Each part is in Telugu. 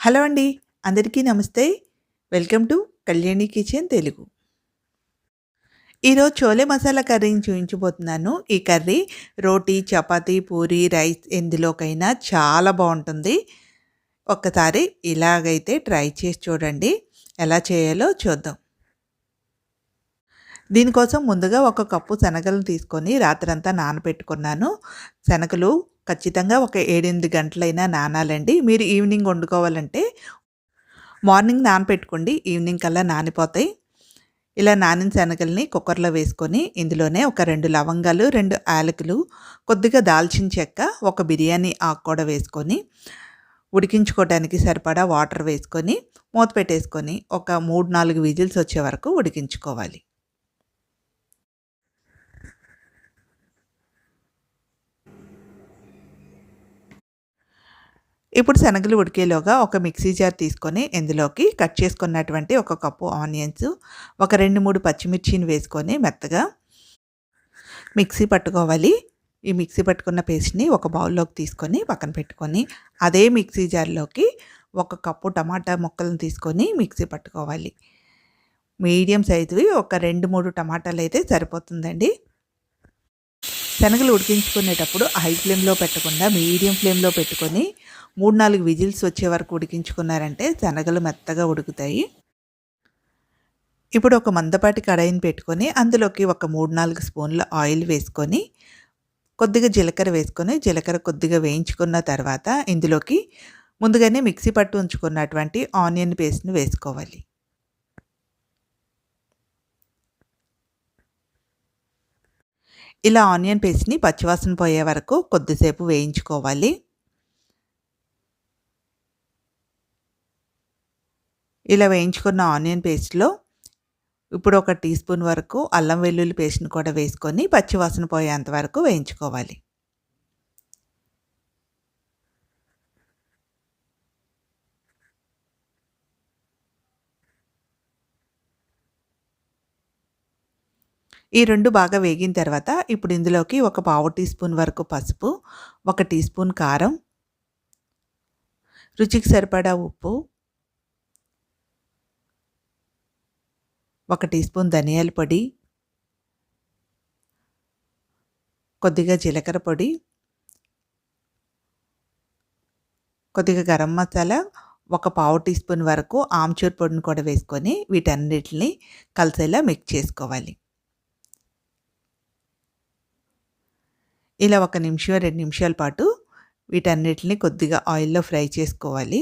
హలో అండి అందరికీ నమస్తే. Welcome to Kalyani kitchen Telugu. ఈరోజు చోలే మసాలా కర్రీని చూపించబోతున్నాను. ఈ కర్రీ రోటీ చపాతి పూరి రైస్ ఎందులోకైనా చాలా బాగుంటుంది. ఒక్కసారి ఇలాగైతే ట్రై చేసి చూడండి. ఎలా చేయాలో చూద్దాం. దీనికోసం ముందుగా ఒక కప్పు శనగలను తీసుకొని రాత్రంతా నానబెట్టుకున్నాను. శనగలు ఖచ్చితంగా ఒక ఏడెనిమిది గంటలైనా నానాలండి. మీరు ఈవినింగ్ వండుకోవాలంటే మార్నింగ్ నానపెట్టుకోండి. ఈవినింగ్ కల్లా నానిపోతాయి. ఇలా నానిన శనగల్ని కుక్కర్లో వేసుకొని ఇందులోనే ఒక రెండు లవంగాలు రెండు యాలకులు కొద్దిగా దాల్చిన చెక్క ఒక బిర్యానీ ఆకు కూడా వేసుకొని ఉడికించుకోవడానికి సరిపడా వాటర్ వేసుకొని మూత పెట్టేసుకొని ఒక మూడు నాలుగు విజిల్స్ వచ్చే వరకు ఉడికించుకోవాలి. ఇప్పుడు శనగలు ఉడికేలోగా ఒక మిక్సీ జార్ తీసుకొని ఇందులోకి కట్ చేసుకున్నటువంటి ఒక కప్పు ఆనియన్స్ ఒక రెండు మూడు పచ్చిమిర్చిని వేసుకొని మెత్తగా మిక్సీ పట్టుకోవాలి. ఈ మిక్సీ పట్టుకున్న పేస్ట్ని ఒక బౌల్లోకి తీసుకొని పక్కన పెట్టుకొని అదే మిక్సీ జార్లోకి ఒక కప్పు టమాటా ముక్కలను తీసుకొని మిక్సీ పట్టుకోవాలి. మీడియం సైజువి ఒక రెండు మూడు టమాటాలు అయితే సరిపోతుందండి. శనగలు ఉడికించుకునేటప్పుడు హై ఫ్లేమ్లో పెట్టకుండా మీడియం ఫ్లేమ్లో పెట్టుకొని మూడు నాలుగు విజిల్స్ వచ్చే వరకు ఉడికించుకున్నారంటే శనగలు మెత్తగా ఉడుకుతాయి. ఇప్పుడు ఒక మందపాటి కడాయిని పెట్టుకొని అందులోకి ఒక మూడు నాలుగు స్పూన్ల ఆయిల్ వేసుకొని కొద్దిగా జీలకర్ర వేసుకొని జీలకర్ర కొద్దిగా వేయించుకున్న తర్వాత ఇందులోకి ముందుగానే మిక్సీ పట్టు ఉంచుకున్నటువంటి ఆనియన్ పేస్ట్ని వేసుకోవాలి. ఇలా ఆనియన్ పేస్ట్ని పచ్చివాసన పోయే వరకు కొద్దిసేపు వేయించుకోవాలి. ఇలా వేయించుకున్న ఆనియన్ పేస్ట్లో ఇప్పుడు ఒక టీ స్పూన్ వరకు అల్లం వెల్లుల్లి పేస్ట్ని కూడా వేసుకొని పచ్చివాసన పోయేంత వరకు వేయించుకోవాలి. ఈ రెండు బాగా వేగిన తర్వాత ఇప్పుడు ఇందులోకి ఒక పావు టీ స్పూన్ వరకు పసుపు ఒక టీ స్పూన్ కారం రుచికి సరిపడా ఉప్పు ఒక టీ స్పూన్ ధనియాల పొడి కొద్దిగా జీలకర్ర పొడి కొద్దిగా గరం మసాలా ఒక పావు టీ స్పూన్ వరకు ఆమ్చూర్ పొడిని కూడా వేసుకొని వీటన్నిటిని కలిసేలా మిక్స్ చేసుకోవాలి. ఇలా ఒక నిమిషం రెండు నిమిషాల పాటు వీటన్నిటిని కొద్దిగా ఆయిల్లో ఫ్రై చేసుకోవాలి.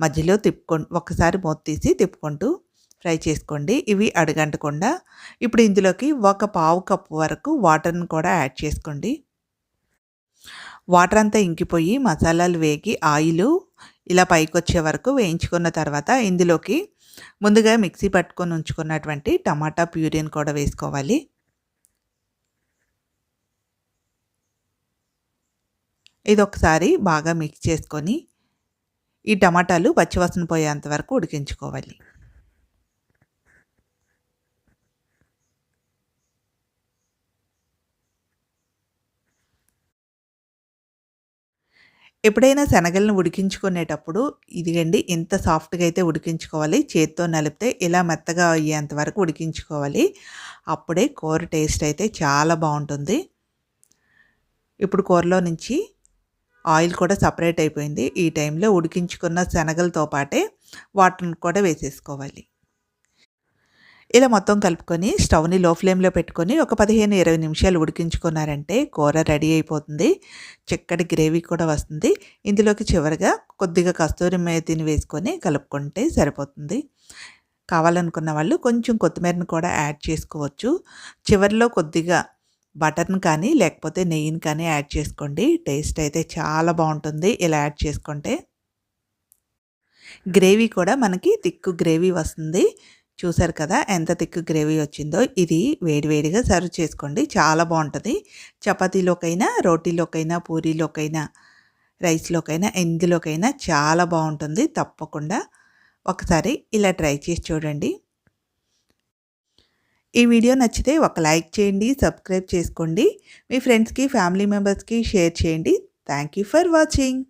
మధ్యలో తిప్పుకొ ఒకసారి మూత తీసి తిప్పుకుంటూ ఫ్రై చేసుకోండి. ఇవి అడగంటకుండా ఇప్పుడు ఇందులోకి ఒక పావు కప్పు వరకు వాటర్ని కూడా యాడ్ చేసుకోండి. వాటర్ అంతా ఇంకిపోయి మసాలాలు వేగి ఆయిల్ ఇలా పైకి వచ్చే వరకు వేయించుకున్న తర్వాత ఇందులోకి ముందుగా మిక్సీ పట్టుకొని ఉంచుకున్నటువంటి టమాటా ప్యూరీని కూడా వేసుకోవాలి. ఇది ఒకసారి బాగా మిక్స్ చేసుకొని ఈ టమాటాలు పచ్చివాసన పోయేంత వరకు ఉడికించుకోవాలి. ఎప్పుడైనా శనగలను ఉడికించుకునేటప్పుడు ఇదిగండి ఎంత సాఫ్ట్గా అయితే ఉడికించుకోవాలి. చేత్తో నలిపితే ఇలా మెత్తగా అయ్యేంత వరకు ఉడికించుకోవాలి. అప్పుడే కూర టేస్ట్ అయితే చాలా బాగుంటుంది. ఇప్పుడు కూరలో నుంచి ఆయిల్ కూడా సపరేట్ అయిపోయింది. ఈ టైంలో ఉడికించుకున్న శనగలతో పాటే వాటర్ని కూడా వేసేసుకోవాలి. ఇలా మొత్తం కలుపుకొని స్టవ్ని లో ఫ్లేమ్లో పెట్టుకొని ఒక పదిహేను ఇరవై నిమిషాలు ఉడికించుకున్నారంటే కూర రెడీ అయిపోతుంది. చిక్కటి గ్రేవీ కూడా వస్తుంది. ఇందులోకి చివరిగా కొద్దిగా కస్తూరి మేతిని వేసుకొని కలుపుకుంటే సరిపోతుంది. కావాలనుకున్న వాళ్ళు కొంచెం కొత్తిమీరను కూడా యాడ్ చేసుకోవచ్చు. చివరిలో కొద్దిగా బటర్ని కానీ లేకపోతే నెయ్యిని కానీ యాడ్ చేసుకోండి. టేస్ట్ అయితే చాలా బాగుంటుంది ఇలా యాడ్ చేసుకుంటే. గ్రేవీ కూడా మనకి తిక్కు గ్రేవీ వస్తుంది. చూసారు కదా ఎంత తిక్కు గ్రేవీ వచ్చిందో. ఇది వేడివేడిగా సర్వ్ చేసుకోండి. చాలా బాగుంటుంది. చపాతీలోకైనా రోటీలోకైనా పూరీలోకైనా రైస్లోకైనా ఎందులోకైనా చాలా బాగుంటుంది. తప్పకుండా ఒకసారి ఇలా ట్రై చేసి చూడండి. ఈ వీడియో నచ్చితే ఒక లైక్ చేయండి సబ్స్క్రైబ్ చేసుకోండి. మీ ఫ్రెండ్స్కి ఫ్యామిలీ మెంబర్స్కి షేర్ చేయండి. Thank you for watching.